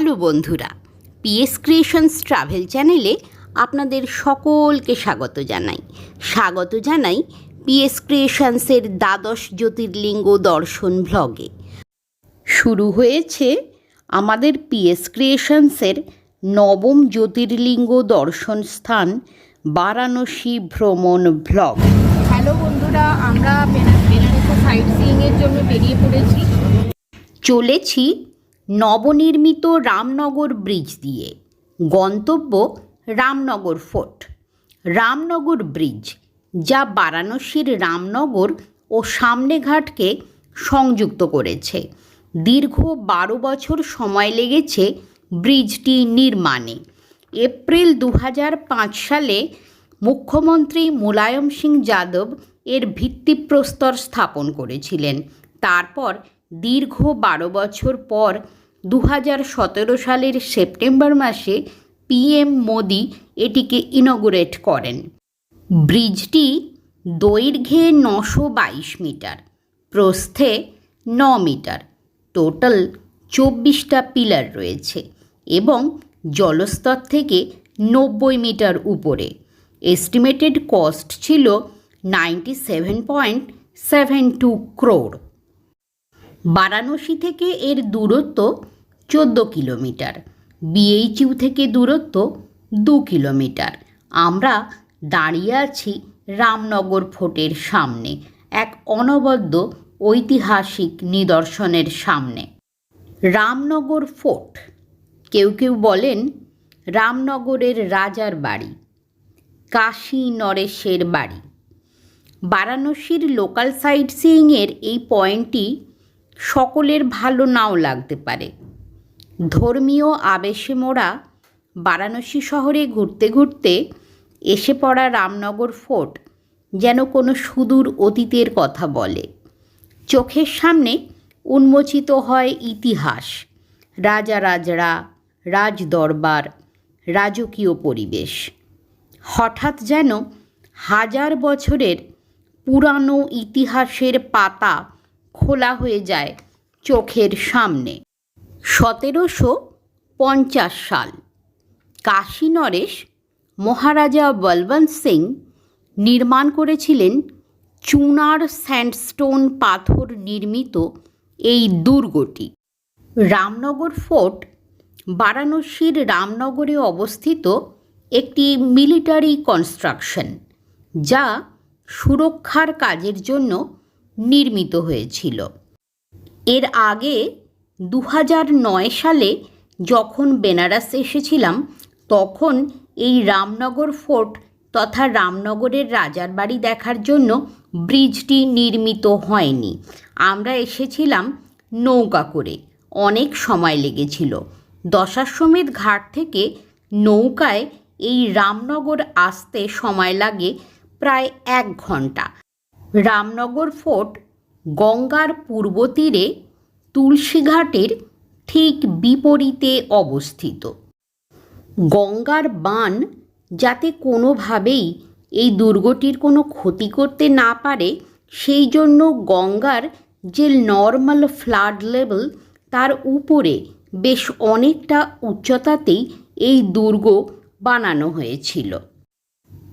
Hello বন্ধুরা PS creations travel চ্যানেলে আপনাদের সকলকে স্বাগত জানাই। স্বাগত জানাই পিএস ক্রিয়েশনসের দ্বাদশ জ্যোতির্লিঙ্গ দর্শন ভ্লগে শুরু হয়েছে আমাদের পিএস ক্রিয়েশনসের নবম জ্যোতির্লিঙ্গ দর্শন স্থান বারাণসী ভ্রমণ ভ্লগ হ্যালো বন্ধুরা আমরা বেনা- বেনারসে সাইট সিইংয়ের জন্য বেরিয়ে পড়েছি। চলেছি নবনির্মিত রামনগর ব্রিজ দিয়ে। গন্তব্য রামনগর ফোর্ট। রামনগর ব্রিজ, যা বারাণসীর রামনগর ও সামনেঘাটকে সংযুক্ত করেছে। দীর্ঘ বারো বছর সময় লেগেছে ব্রিজটি নির্মাণে। এপ্রিল দু সালে মুখ্যমন্ত্রী মুলায়ম সিং যাদব এর ভিত্তিপ্রস্তর স্থাপন করেছিলেন। তারপর দীর্ঘ বারো বছর পর দু সতেরো সালের সেপ্টেম্বর মাসে পিএম মোদি এটিকে ইনগুরেট করেন। ব্রিজটি দৈর্ঘ্যে নশো বাইশ মিটার, প্রস্থে ন মিটার, টোটাল চব্বিশটা পিলার রয়েছে এবং জলস্তর থেকে নব্বই মিটার উপরে। এস্টিমেটেড কস্ট ছিল ninety seven point seven two crore Varanasi থেকে এর দূরত্ব চোদ্দ কিলোমিটার। বিএইচইউ থেকে দূরত্ব দু কিলোমিটার। আমরা দাঁড়িয়ে আছি রামনগর ফোর্টের সামনে, এক অনবদ্য ঐতিহাসিক নিদর্শনের সামনে। রামনগর ফোর্ট, কেউ কেউ বলেন রামনগরের রাজার বাড়ি, কাশী নরেশের বাড়ি। বারাণসীর লোকাল সাইট সিইংয়ের এই পয়েন্টটি সকলের ভালো নাও লাগতে পারে। ধর্মীয় আবেশে মোড়া বারাণসী শহরে ঘুরতে ঘুরতে এসে পড়া রামনগর ফোর্ট যেন কোনো সুদূর অতীতের কথা বলে। চোখের সামনে উন্মোচিত হয় ইতিহাস, রাজা রাজরা, রাজদরবার, রাজকীয় পরিবেশ। হঠাৎ যেন হাজার বছরের পুরানো ইতিহাসের পাতা খোলা হয়ে যায় চোখের সামনে। সতেরোশো পঞ্চাশ সাল, কাশী নরেশ মহারাজা বলবন্ত সিং নির্মাণ করেছিলেন চুনার স্যান্ডস্টোন পাথর নির্মিত এই দুর্গটি। রামনগর ফোর্ট, বারাণসীর রামনগরে অবস্থিত একটি মিলিটারি কনস্ট্রাকশন, যা সুরক্ষার কাজের জন্য নির্মিত হয়েছিল। এর আগে দু নয় সালে যখন বেনারস এসেছিলাম, তখন এই রামনগর ফোর্ট তথা রামনগরের রাজার বাড়ি দেখার জন্য ব্রিজটি নির্মিত হয়নি। আমরা এসেছিলাম নৌকা করে। অনেক সময় লেগেছিল। দশাশ্বমেধ ঘাট থেকে নৌকায় এই রামনগর আসতে সময় লাগে প্রায় এক ঘণ্টা। রামনগর ফোর্ট গঙ্গার পূর্ব তীরে তুলসীঘাটের ঠিক বিপরীতে অবস্থিত। গঙ্গার বান যাতে কোনোভাবেই এই দুর্গটির কোনো ক্ষতি করতে না পারে, সেই জন্য গঙ্গার যে নর্মাল ফ্লাড লেভেল তার উপরে বেশ অনেকটা উচ্চতাতেই এই দুর্গ বানানো হয়েছিল।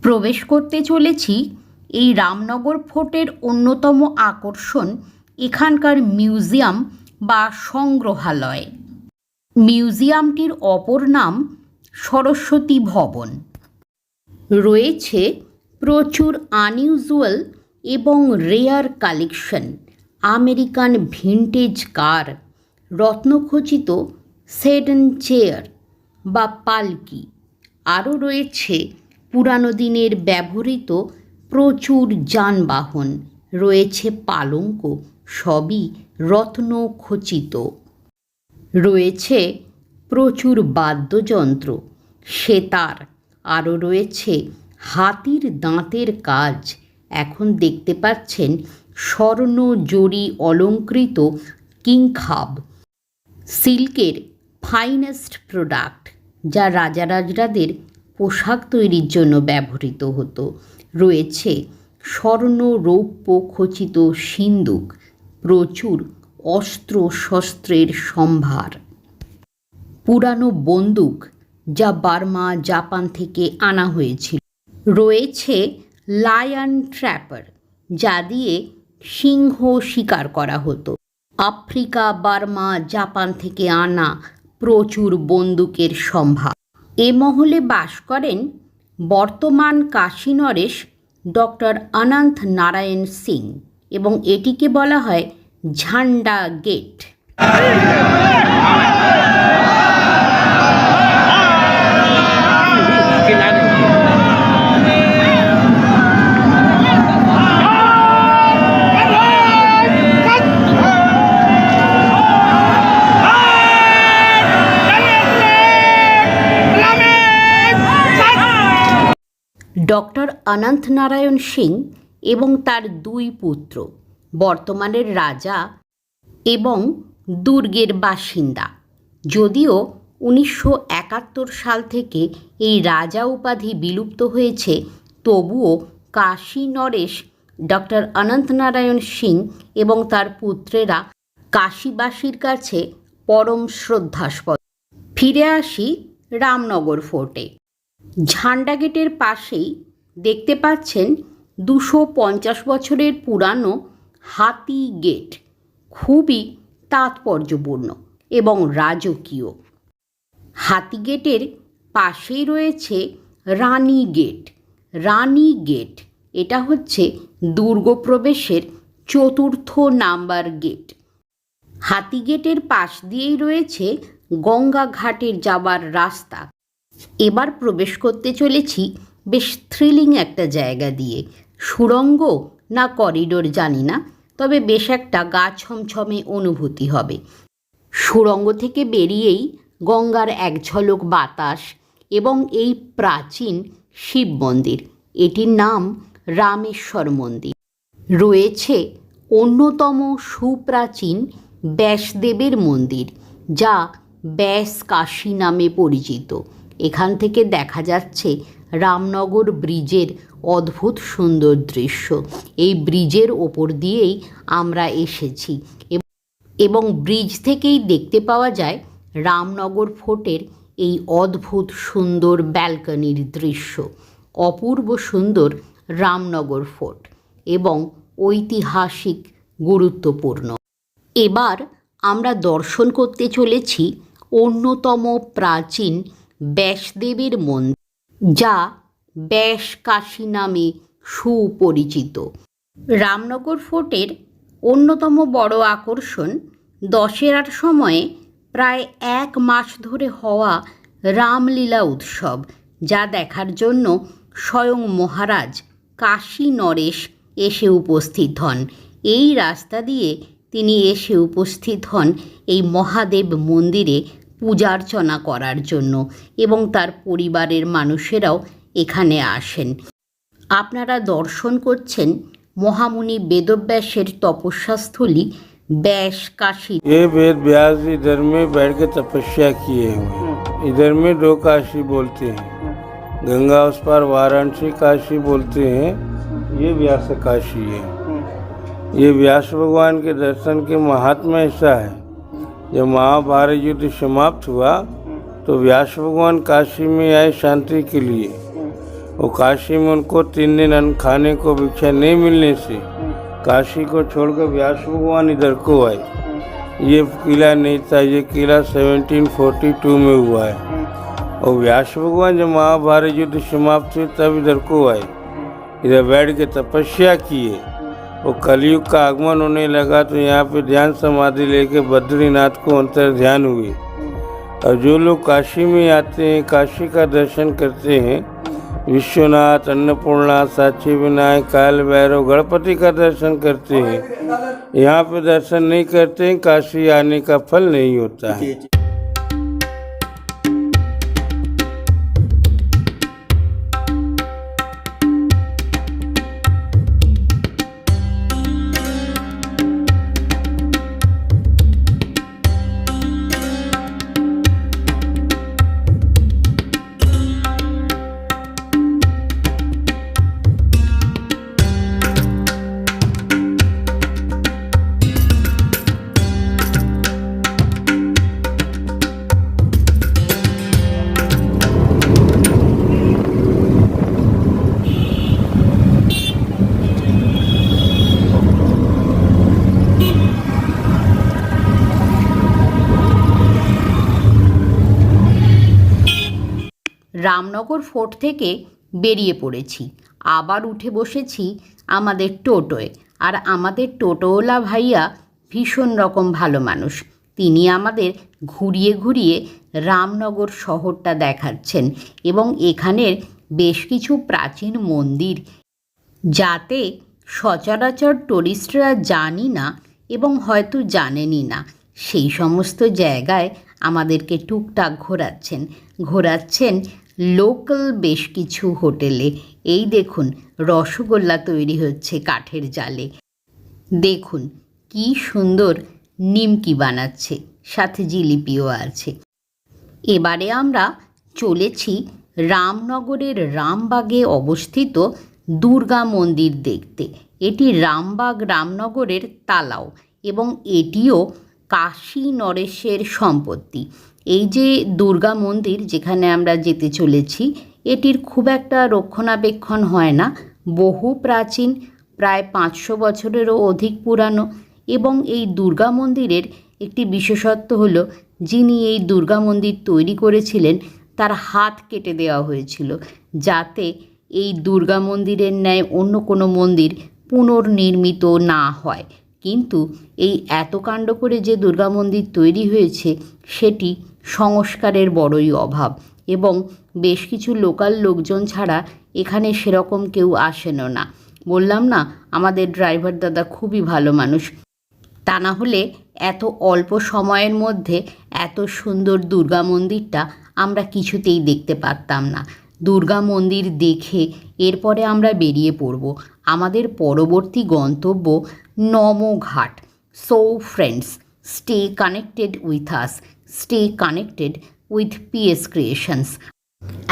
প্রবেশ করতে চলেছি এই রামনগর ফোর্টের অন্যতম আকর্ষণ এখানকার মিউজিয়াম বা সংগ্রহালয়। মিউজিয়ামটির অপর নাম সরস্বতী ভবন। রয়েছে প্রচুর আনইউজুয়াল এবং rare collection. American vintage car, রত্নখচিত sedan chair বা পালকি। আরও রয়েছে পুরানো দিনের ব্যবহৃত প্রচুর যানবাহন রয়েছে পালঙ্ক, সবই রত্নখচিত। রয়েছে প্রচুর বাদ্যযন্ত্র, সেতার, আরও রয়েছে হাতির দাঁতের কাজ। এখন দেখতে পাচ্ছেন স্বর্ণ জরি অলঙ্কৃত কিংখাব, সিল্কের ফাইনেস্ট প্রোডাক্ট, যা রাজারাজরাদের পোশাক তৈরির জন্য ব্যবহৃত হতো। রয়েছে। স্বর্ণ রৌপ্য খচিত সিন্দুক, প্রচুর অস্ত্র শস্ত্রের সম্ভার। পুরানো বন্দুক যা বার্মা, জাপান থেকে আনা হয়েছিল। রয়েছে লায়ন ট্র্যাপার, যা দিয়ে সিংহ শিকার করা হতো। আফ্রিকা, বার্মা, জাপান থেকে আনা প্রচুর বন্দুকের সম্ভার। এ মহলে বাস করেন বর্তমান কাশী নরেশ ডক্টর অনন্ত নারায়ণ সিং এবং এটিকে বলা হয় ঝান্ডা গেট। অনন্ত নারায়ণ সিং এবং তার দুই পুত্র, বর্তমানের রাজা এবং দুর্গের বাসিন্দা। যদিও উনিশশো একাত্তর সাল থেকে এই রাজা উপাধি বিলুপ্ত হয়েছে, তবুও কাশী নরেশ, ডক্টর অনন্ত নারায়ণ সিং এবং তার পুত্রেরা কাশীবাসীর কাছে পরম শ্রদ্ধাস্পদ। ফিরে আসি রামনগর ফোর্টে। ঝান্ডা গেটের পাশেই দেখতে পাচ্ছেন দুশো পঞ্চাশ বছরের পুরানো হাতি গেট। খুবই তাৎপর্যপূর্ণ এবং রাজকীয়। হাতি গেটের পাশেই রয়েছে রানী গেট। রানী গেট, এটা হচ্ছে দুর্গ প্রবেশের চতুর্থ নাম্বার গেট। হাতি গেটের পাশ দিয়েই রয়েছে গঙ্গা ঘাটের যাবার রাস্তা। এবার প্রবেশ করতে চলেছি বেশ থ্রিলিং একটা জায়গা দিয়ে। সুড়ঙ্গ না করিডোর জানি না, তবে বেশ একটা গা ছমছমে অনুভূতি হবে। সুড়ঙ্গ থেকে বেরিয়েই গঙ্গার এক ঝলক বাতাস এবং এই প্রাচীন শিব মন্দির, এটির নাম রামেশ্বর মন্দির। রয়েছে অন্যতম সুপ্রাচীন ব্যাসদেবের মন্দির, যা ব্যাস কাশী নামে পরিচিত। এখান থেকে দেখা যাচ্ছে রামনগর ব্রিজের অদ্ভুত সুন্দর দৃশ্য। এই ব্রিজের ওপর দিয়েই আমরা এসেছি। এব- ব্রিজ থেকেই দেখতে পাওয়া যায় রামনগর ফোর্টের এই অদ্ভুত সুন্দর ব্যালকনির দৃশ্য। অপূর্ব সুন্দর রামনগর ফোর্ট এবং ঐতিহাসিক গুরুত্বপূর্ণ। এবার আমরা দর্শন করতে চলেছি অন্যতম প্রাচীন ব্যাসদেবের মন্দির। যা ব্যাস কাশী নামে সুপরিচিত। রামনগর ফোর্টের অন্যতম বড় আকর্ষণ দশেরার সময়ে প্রায় এক মাস ধরে হওয়া রামলীলা উৎসব, যা দেখার জন্য স্বয়ং মহারাজ কাশী নরেশ এসে উপস্থিত হন। এই রাস্তা দিয়ে তিনি এসে উপস্থিত হন এই মহাদেব মন্দিরে পূজার্চনা করার জন্য এবং তার পরিবারের মানুষেরাও এখানে আসেন আপনারা দর্শন করছেন মহামুনি বেদব্যাসের তপস্যাস্থলী ব্যাস কাশী ये वेद व्यास इधर में बैठ के तपस्या किए हुए हैं। इधर में दो काशी बोलते हैं गंगा उस पार वाराणसी काशी बोलते हैं ये व्यास काशी है ये व्यास भगवान के दर्शन के महात्मा ऐसा है जब महाभारत युद्ध समाप्त हुआ तो व्यास भगवान काशी में आए शांति के लिए। वो काशी में उनको तीन दिन अन्न खाने को भिक्षा नहीं मिलने से काशी को छोड़कर व्यास भगवान इधर को आए। ये किला नहीं था, ये किला 1742 में हुआ है। और व्यास भगवान जब महाभारत युद्ध समाप्त हुए, तब इधर को आए। इधर बैठ के तपस्या किए। वो कलयुग का आगमन होने लगा तो यहाँ पे ध्यान समाधि लेके बद्रीनाथ को अंतर ध्यान हुए। और जो लोग काशी में आते हैं, काशी का दर्शन करते हैं, विश्वनाथ, अन्नपूर्णा साक्षी विनायक, काल भैरव, गणपति का दर्शन करते हैं। यहाँ पे दर्शन नहीं करते हैं, काशी आने का फल नहीं होता है। রামনগর ফোর্ট থেকে বেরিয়ে পড়েছি। আবার উঠে বসেছি আমাদের টোটোয়। আর আমাদের টোটোওয়ালা ভাইয়া ভীষণ রকম ভালো মানুষ। তিনি আমাদের ঘুরিয়ে ঘুরিয়ে রামনগর শহরটা দেখাচ্ছেন এবং এখানের বেশ কিছু প্রাচীন মন্দির। যাতে সচরাচর টুরিস্টরা জানি না এবং হয়তো জানেনই না, সেই সমস্ত জায়গায় আমাদেরকে টুকটাক ঘোরাচ্ছেন। ঘোরাচ্ছেন লোকাল বেশ কিছু হোটেলে। এই দেখুন, রসগোল্লা তৈরি হচ্ছে কাঠের জালে। দেখুন, কি সুন্দর নিমকি বানাচ্ছে, সাথে জিলিপিও আছে। এবারে আমরা চলেছি রামনগরের রামবাগে অবস্থিত দুর্গা মন্দির দেখতে। এটি রামবাগ রামনগরের তালাও এবং এটিও কাশী নরেশের সম্পত্তি। এই যে দুর্গা মন্দির যেখানে আমরা যেতে চলেছি, এটির খুব একটা রক্ষণাবেক্ষণ হয় না। বহু প্রাচীন, প্রায় পাঁচশো বছরেরও অধিক পুরানো এবং এই দুর্গা মন্দিরের একটি বিশেষত্ব হলো, যিনি এই দুর্গা মন্দির তৈরি করেছিলেন, তার হাত কেটে দেওয়া হয়েছিল, যাতে এই দুর্গা মন্দিরের ন্যায় অন্য কোনো মন্দির পুনর্নির্মিত না হয়। কিন্তু এই এত কাণ্ড করে যে দুর্গা মন্দির তৈরি হয়েছে, সেটি সংস্কারের বড়ই অভাব এবং বেশ কিছু লোকাল লোকজন ছাড়া এখানে সেরকম কেউ আসেনও না। বললাম না, আমাদের ড্রাইভার দাদা খুবই ভালো মানুষ। তা না হলে এত অল্প সময়ের মধ্যে এত সুন্দর দুর্গা মন্দিরটা আমরা কিছুতেই দেখতে পারতাম না। দুর্গা মন্দির দেখে এরপরে আমরা বেরিয়ে পড়ব। আমাদের পরবর্তী গন্তব্য Namo Ghat so friends stay connected with us stay connected with PS creations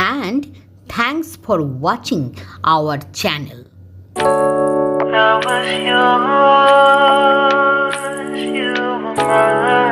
and thanks for watching our channel I was yours, you were mine.